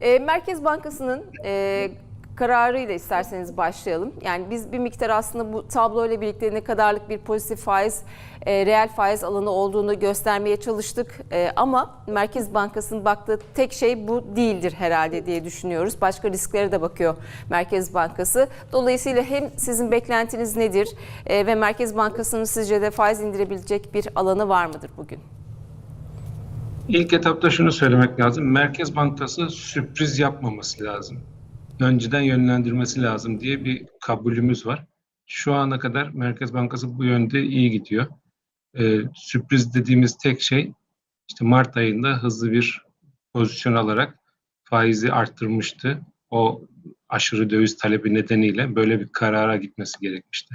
E, Merkez Bankası'nın e, kararıyla isterseniz başlayalım. Yani biz bir miktar aslında bu tabloyla birlikte ne kadarlık bir pozitif faiz, e, reel faiz alanı olduğunu göstermeye çalıştık. E, ama Merkez Bankası'nın baktığı tek şey bu değildir herhalde diye düşünüyoruz. Başka risklere de bakıyor Merkez Bankası. Dolayısıyla hem sizin beklentiniz nedir e, ve Merkez Bankası'nın sizce de faiz indirebilecek bir alanı var mıdır bugün? İlk etapta şunu söylemek lazım. Merkez Bankası sürpriz yapmaması lazım. Önceden yönlendirmesi lazım diye bir kabulümüz var. Şu ana kadar Merkez Bankası bu yönde iyi gidiyor. Ee, sürpriz dediğimiz tek şey işte Mart ayında hızlı bir pozisyon alarak faizi arttırmıştı. O aşırı döviz talebi nedeniyle böyle bir karara gitmesi gerekmişti.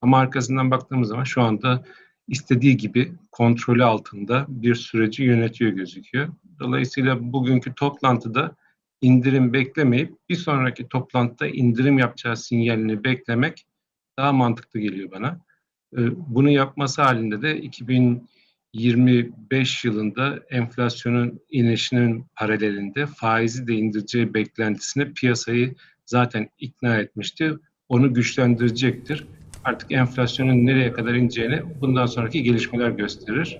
Ama arkasından baktığımız zaman şu anda istediği gibi kontrolü altında bir süreci yönetiyor gözüküyor. Dolayısıyla bugünkü toplantıda indirim beklemeyip bir sonraki toplantıda indirim yapacağı sinyalini beklemek daha mantıklı geliyor bana. Ee, Bunu yapması halinde de 2025 yılında enflasyonun inişinin paralelinde faizi de indireceği beklentisine piyasayı zaten ikna etmişti. Onu güçlendirecektir artık enflasyonun nereye kadar ineceğini bundan sonraki gelişmeler gösterir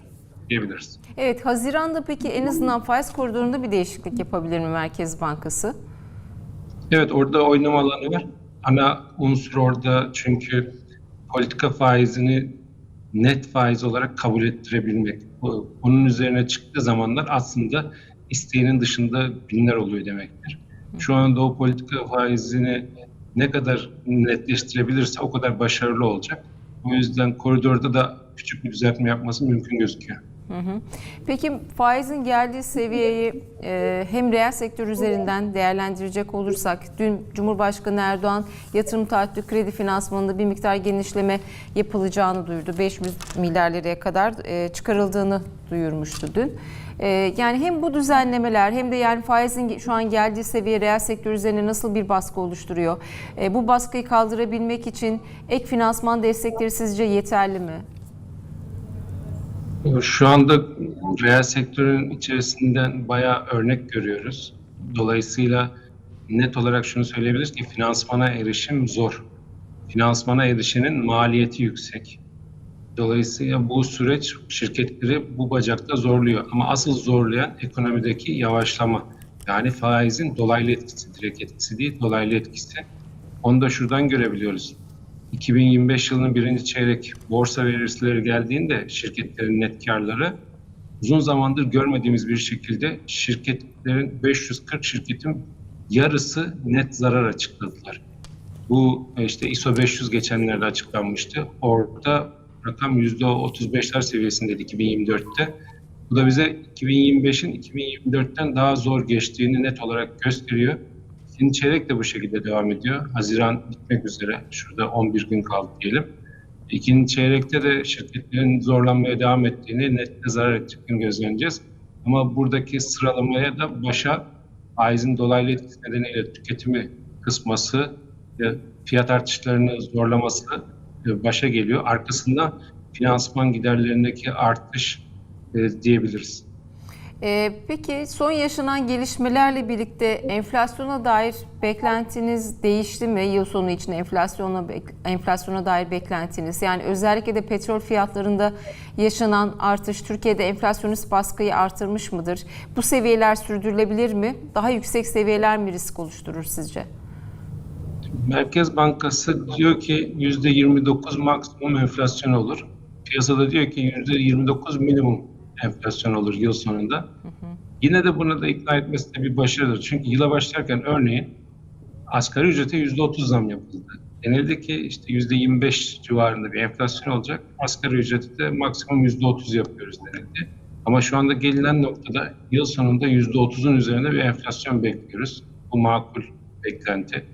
diyebiliriz. Evet, Haziran'da peki en azından faiz koridorunda bir değişiklik yapabilir mi Merkez Bankası? Evet orada oynama alanı var. Ana unsur orada çünkü politika faizini net faiz olarak kabul ettirebilmek. Bu, bunun üzerine çıktığı zamanlar aslında isteğinin dışında binler oluyor demektir. Şu anda o politika faizini ne kadar netleştirebilirse o kadar başarılı olacak. O yüzden koridorda da küçük bir düzeltme yapması mümkün gözüküyor. Hı hı. Peki faizin geldiği seviyeyi e, hem reel sektör üzerinden değerlendirecek olursak dün Cumhurbaşkanı Erdoğan yatırım taahhütü kredi finansmanında bir miktar genişleme yapılacağını duyurdu. 500 milyar liraya kadar e, çıkarıldığını duyurmuştu dün. E, yani hem bu düzenlemeler hem de yani faizin şu an geldiği seviye reel sektör üzerine nasıl bir baskı oluşturuyor? E, bu baskıyı kaldırabilmek için ek finansman destekleri sizce yeterli mi? Şu anda reel sektörün içerisinden bayağı örnek görüyoruz. Dolayısıyla net olarak şunu söyleyebiliriz ki finansmana erişim zor. Finansmana erişenin maliyeti yüksek. Dolayısıyla bu süreç şirketleri bu bacakta zorluyor. Ama asıl zorlayan ekonomideki yavaşlama. Yani faizin dolaylı etkisi, direkt etkisi değil, dolaylı etkisi. Onu da şuradan görebiliyoruz. 2025 yılının birinci çeyrek borsa verileri geldiğinde şirketlerin net karları uzun zamandır görmediğimiz bir şekilde şirketlerin 540 şirketin yarısı net zarar açıkladılar. Bu işte ISO 500 geçenlerde açıklanmıştı. Orada rakam %35'ler seviyesindeydi 2024'te. Bu da bize 2025'in 2024'ten daha zor geçtiğini net olarak gösteriyor. İkinci çeyrek de bu şekilde devam ediyor. Haziran bitmek üzere. Şurada 11 gün kaldı diyelim. İkinci çeyrekte de şirketlerin zorlanmaya devam ettiğini, net zarar ettiklerini gözlemleyeceğiz. Ama buradaki sıralamaya da başa faizin dolaylı etkisi nedeniyle tüketimi kısması, fiyat artışlarını zorlaması başa geliyor. Arkasından finansman giderlerindeki artış diyebiliriz. Ee, peki son yaşanan gelişmelerle birlikte enflasyona dair beklentiniz değişti mi? Yıl sonu için enflasyona enflasyona dair beklentiniz. Yani özellikle de petrol fiyatlarında yaşanan artış Türkiye'de enflasyonist baskıyı artırmış mıdır? Bu seviyeler sürdürülebilir mi? Daha yüksek seviyeler mi risk oluşturur sizce? Merkez Bankası diyor ki %29 maksimum enflasyon olur. Piyasada diyor ki %29 minimum enflasyon olur yıl sonunda. Hı hı. Yine de buna da ikna etmesi de bir başarıdır. Çünkü yıla başlarken örneğin asgari ücrete yüzde otuz zam yapıldı. Denildi ki işte yüzde yirmi beş civarında bir enflasyon olacak. Asgari ücreti de maksimum yüzde otuz yapıyoruz denildi. Ama şu anda gelinen noktada yıl sonunda yüzde otuzun üzerinde bir enflasyon bekliyoruz. Bu makul beklenti.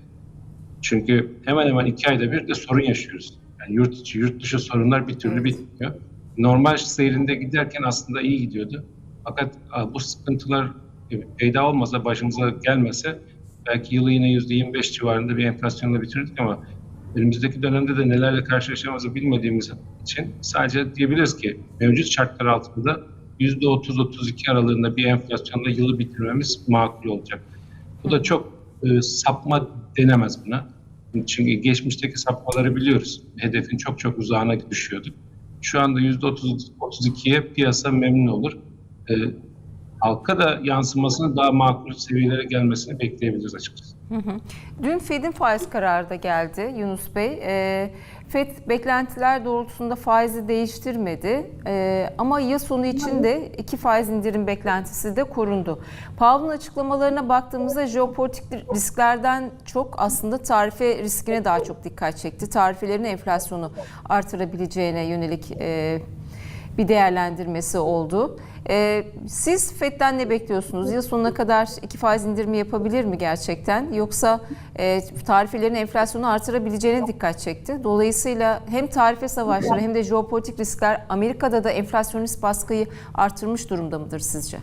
Çünkü hemen hemen iki ayda bir de sorun yaşıyoruz. Yani yurt içi, yurt dışı sorunlar bir türlü bitmiyor normal seyrinde giderken aslında iyi gidiyordu. Fakat bu sıkıntılar peyda olmasa, başımıza gelmese belki yılı yine yüzde 25 civarında bir enflasyonla bitirdik ama önümüzdeki dönemde de nelerle karşılaşacağımızı bilmediğimiz için sadece diyebiliriz ki mevcut şartlar altında yüzde 30-32 aralığında bir enflasyonla yılı bitirmemiz makul olacak. Bu da çok e, sapma denemez buna. Çünkü geçmişteki sapmaları biliyoruz. Hedefin çok çok uzağına düşüyordu. Şu anda %30-32'ye piyasa memnun olur. E, halka da yansımasını daha makul seviyelere gelmesini bekleyebiliriz açıkçası. Dün Fed'in faiz kararı da geldi Yunus Bey. Ee, Fed beklentiler doğrultusunda faizi değiştirmedi Ee, ama yıl sonu için de iki faiz indirim beklentisi de korundu. Powell'ın açıklamalarına baktığımızda jeopolitik risklerden çok aslında tarife riskine daha çok dikkat çekti. Tarifelerin enflasyonu artırabileceğine yönelik e, bir değerlendirmesi oldu. Ee, siz FED'den ne bekliyorsunuz? Yıl sonuna kadar iki faiz indirimi yapabilir mi gerçekten? Yoksa e, tarifelerin enflasyonu artırabileceğine dikkat çekti. Dolayısıyla hem tarife savaşları hem de jeopolitik riskler Amerika'da da enflasyonist baskıyı artırmış durumda mıdır sizce?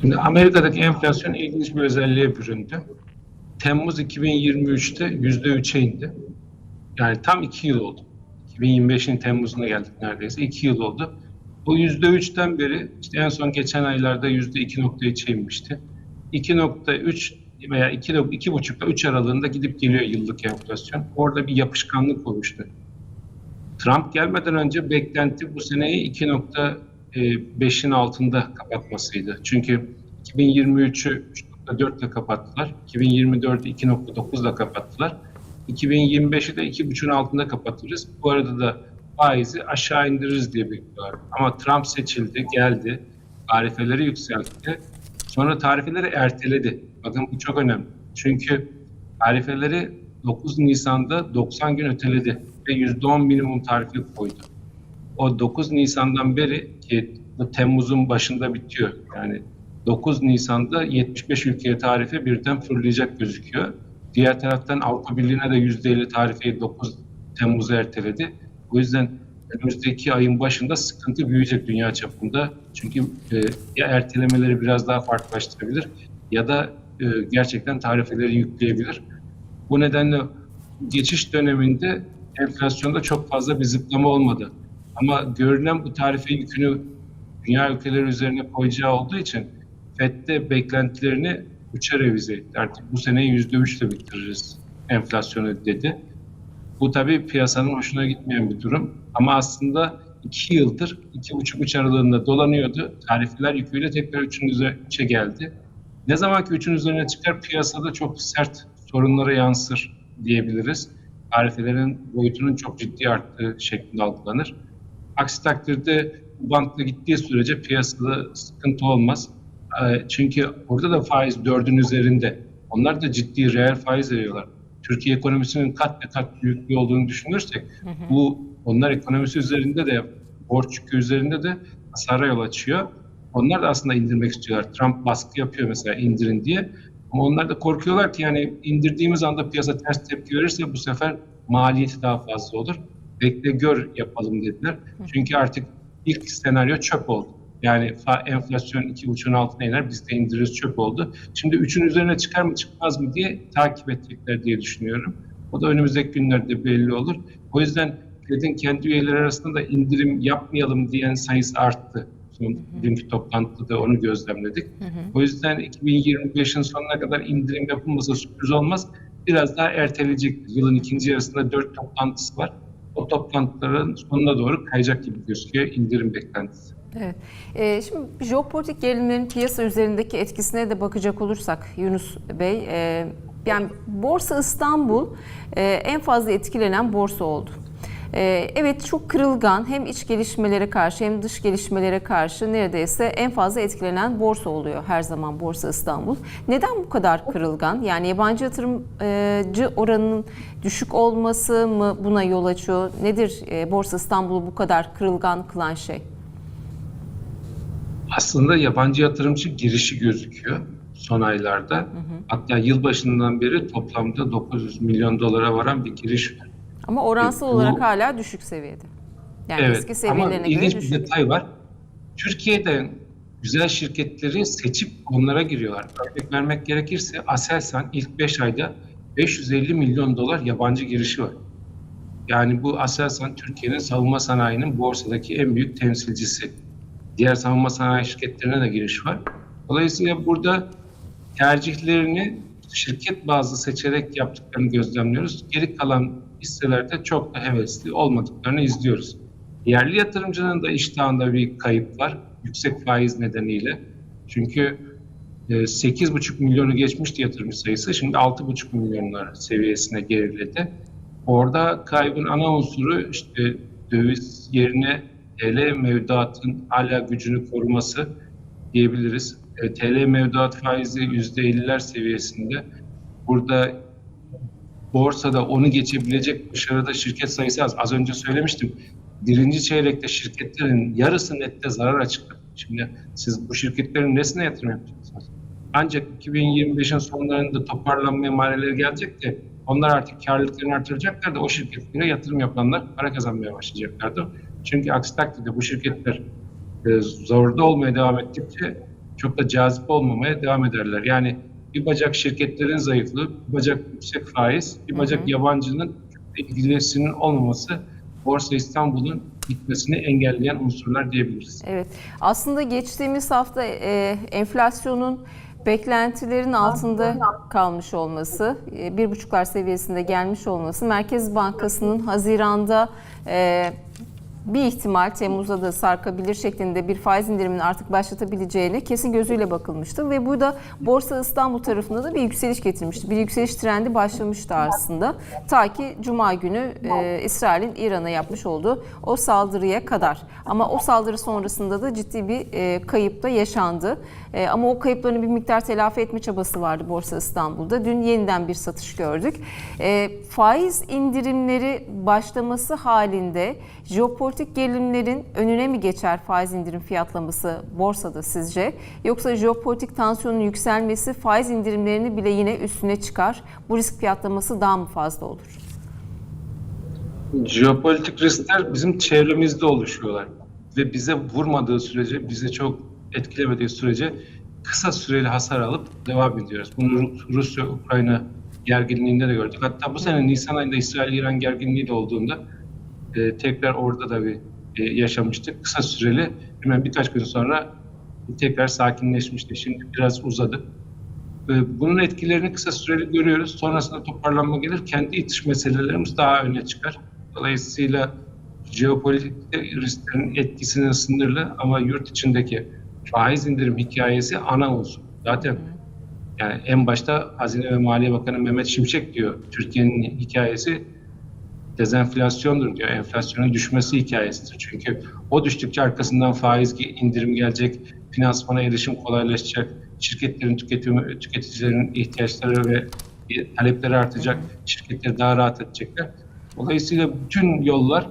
Şimdi Amerika'daki enflasyon ilginç bir özelliğe büründü. Temmuz 2023'te %3'e indi. Yani tam iki yıl oldu. 2025'in Temmuz'una geldik neredeyse. iki yıl oldu. Bu %3'ten beri işte en son geçen aylarda %2.3'e inmişti. 2.3 veya 2, 2.5 ile 3 aralığında gidip geliyor yıllık enflasyon. Orada bir yapışkanlık olmuştu. Trump gelmeden önce beklenti bu seneyi 2.5'in altında kapatmasıydı. Çünkü 2023'ü 3.4 ile kapattılar. 2024'ü 2.9 ile kapattılar. 2025'i de 2.5'ün altında kapatırız. Bu arada da faizi aşağı indiririz diye bekliyorlar. Ama Trump seçildi, geldi. Tarifeleri yükseltti. Sonra tarifeleri erteledi. Bakın bu çok önemli. Çünkü tarifeleri 9 Nisan'da 90 gün öteledi ve %10 minimum tarife koydu. O 9 Nisan'dan beri ki bu Temmuz'un başında bitiyor. Yani 9 Nisan'da 75 ülkeye tarife birden fırlayacak gözüküyor. Diğer taraftan Avrupa Birliği'ne de %50 tarifeyi 9 Temmuz'a erteledi. O yüzden önümüzdeki ayın başında sıkıntı büyüyecek dünya çapında. Çünkü e, ya ertelemeleri biraz daha farklılaştırabilir ya da e, gerçekten tarifeleri yükleyebilir. Bu nedenle geçiş döneminde enflasyonda çok fazla bir zıplama olmadı. Ama görünen bu tarife yükünü dünya ülkeleri üzerine koyacağı olduğu için FED'de beklentilerini üçe revize etti. Artık bu yüzde üçle bitiririz enflasyonu dedi. Bu tabii piyasanın hoşuna gitmeyen bir durum. Ama aslında iki yıldır iki buçuk üç aralığında dolanıyordu. Tarifeler yüküyle tekrar üçün üzerine üçe geldi. Ne zaman ki üçün üzerine çıkar piyasada çok sert sorunlara yansır diyebiliriz. Tarifelerin boyutunun çok ciddi arttığı şeklinde algılanır. Aksi takdirde bu bantla gittiği sürece piyasada sıkıntı olmaz. Çünkü orada da faiz dördün üzerinde. Onlar da ciddi reel faiz veriyorlar. Türkiye ekonomisinin kat ve kat büyüklüğü olduğunu düşünürsek hı hı. bu onlar ekonomisi üzerinde de borç yükü üzerinde de hasara yol açıyor. Onlar da aslında indirmek istiyorlar. Trump baskı yapıyor mesela indirin diye. Ama onlar da korkuyorlar ki yani indirdiğimiz anda piyasa ters tepki verirse bu sefer maliyeti daha fazla olur. Bekle gör yapalım dediler. Çünkü artık ilk senaryo çöp oldu. Yani enflasyon 2,5'un altına iner, biz de indiririz çöp oldu. Şimdi 3'ün üzerine çıkar mı çıkmaz mı diye takip edecekler diye düşünüyorum. O da önümüzdeki günlerde belli olur. O yüzden Fed'in kendi üyeleri arasında da indirim yapmayalım diyen sayısı arttı. Son dünkü toplantıda da onu gözlemledik. Hı hı. O yüzden 2025'in sonuna kadar indirim yapılmasa sürpriz olmaz. Biraz daha erteleyecek. Yılın ikinci yarısında dört toplantısı var. O toplantıların sonuna doğru kayacak gibi gözüküyor indirim beklentisi. Evet. Ee, şimdi jeopolitik gerilimlerin piyasa üzerindeki etkisine de bakacak olursak Yunus Bey, e, yani Borsa İstanbul e, en fazla etkilenen borsa oldu. E, evet çok kırılgan hem iç gelişmelere karşı hem dış gelişmelere karşı neredeyse en fazla etkilenen borsa oluyor her zaman Borsa İstanbul. Neden bu kadar kırılgan? Yani yabancı yatırımcı oranının düşük olması mı buna yol açıyor? Nedir e, Borsa İstanbul'u bu kadar kırılgan kılan şey? aslında yabancı yatırımcı girişi gözüküyor son aylarda. Hı hı. Hatta yılbaşından beri toplamda 900 milyon dolara varan bir giriş var. Ama oransal e, olarak hala düşük seviyede. Yani evet, eski seviyelerine ama ilginç göre bir düşük. detay var. Türkiye'den güzel şirketleri seçip onlara giriyorlar. Örnek vermek gerekirse Aselsan ilk 5 ayda 550 milyon dolar yabancı girişi var. Yani bu Aselsan Türkiye'nin savunma sanayinin borsadaki en büyük temsilcisi diğer savunma sanayi şirketlerine de giriş var. Dolayısıyla burada tercihlerini şirket bazlı seçerek yaptıklarını gözlemliyoruz. Geri kalan hisselerde çok da hevesli olmadıklarını izliyoruz. Yerli yatırımcının da iştahında bir kayıp var yüksek faiz nedeniyle. Çünkü e, 8,5 milyonu geçmişti yatırımcı sayısı. Şimdi 6,5 milyonlar seviyesine geriledi. Orada kaybın ana unsuru işte döviz yerine TL mevduatın hala gücünü koruması diyebiliriz. E, TL mevduat faizi %50'ler seviyesinde. Burada borsada onu geçebilecek dışarıda şirket sayısı az. Az önce söylemiştim. Birinci çeyrekte şirketlerin yarısı nette zarar açıkladı. Şimdi siz bu şirketlerin nesine yatırım yapacaksınız? Ancak 2025'in sonlarında toparlanma emareleri gelecek de onlar artık karlılıklarını artıracaklar da o şirketlere yatırım yapanlar para kazanmaya başlayacaklardı. Çünkü aksi takdirde bu şirketler e, zorda olmaya devam ettikçe çok da cazip olmamaya devam ederler. Yani bir bacak şirketlerin zayıflığı, bir bacak yüksek faiz, bir bacak Hı hı. yabancının ilgilisinin olmaması Borsa İstanbul'un gitmesini engelleyen unsurlar diyebiliriz. Evet. Aslında geçtiğimiz hafta e, enflasyonun beklentilerin altında kalmış olması, e, bir buçuklar seviyesinde gelmiş olması, Merkez Bankası'nın Haziran'da e, bir ihtimal Temmuz'da da sarkabilir şeklinde bir faiz indirimini artık başlatabileceğine kesin gözüyle bakılmıştı ve bu da Borsa İstanbul tarafında da bir yükseliş getirmişti. Bir yükseliş trendi başlamıştı aslında. Ta ki Cuma günü e, İsrail'in İran'a yapmış olduğu o saldırıya kadar. Ama o saldırı sonrasında da ciddi bir e, kayıp da yaşandı. E, ama o kayıplarını bir miktar telafi etme çabası vardı Borsa İstanbul'da. Dün yeniden bir satış gördük. E, faiz indirimleri başlaması halinde jeopolitik gerilimlerin önüne mi geçer faiz indirim fiyatlaması borsada sizce? Yoksa jeopolitik tansiyonun yükselmesi faiz indirimlerini bile yine üstüne çıkar. Bu risk fiyatlaması daha mı fazla olur? Jeopolitik riskler bizim çevremizde oluşuyorlar ve bize vurmadığı sürece, bize çok etkilemediği sürece kısa süreli hasar alıp devam ediyoruz. Bunu Ru- Rusya-Ukrayna gerginliğinde de gördük. Hatta bu sene Nisan ayında İsrail-İran gerginliği de olduğunda e, tekrar orada da bir e, yaşamıştık. Kısa süreli hemen birkaç gün sonra tekrar sakinleşmişti. Şimdi biraz uzadı. E, Bunun etkilerini kısa süreli görüyoruz. Sonrasında toparlanma gelir. Kendi itiş meselelerimiz daha öne çıkar. Dolayısıyla jeopolitik risklerin etkisinin sınırlı ama yurt içindeki faiz indirim hikayesi ana unsur. Zaten yani en başta Hazine ve Maliye Bakanı Mehmet Şimşek diyor Türkiye'nin hikayesi dezenflasyondur diyor. Enflasyonun düşmesi hikayesidir. Çünkü o düştükçe arkasından faiz indirim gelecek, finansmana erişim kolaylaşacak, şirketlerin tüketimi, tüketicilerin ihtiyaçları ve talepleri artacak, şirketleri daha rahat edecekler. Dolayısıyla bütün yollar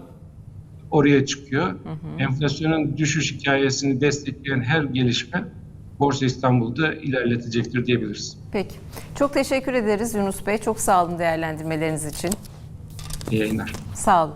oraya çıkıyor. Enflasyonun düşüş hikayesini destekleyen her gelişme Borsa İstanbul'da ilerletecektir diyebiliriz. Peki. Çok teşekkür ederiz Yunus Bey. Çok sağ olun değerlendirmeleriniz için. İyi yayınlar. Sağ olun.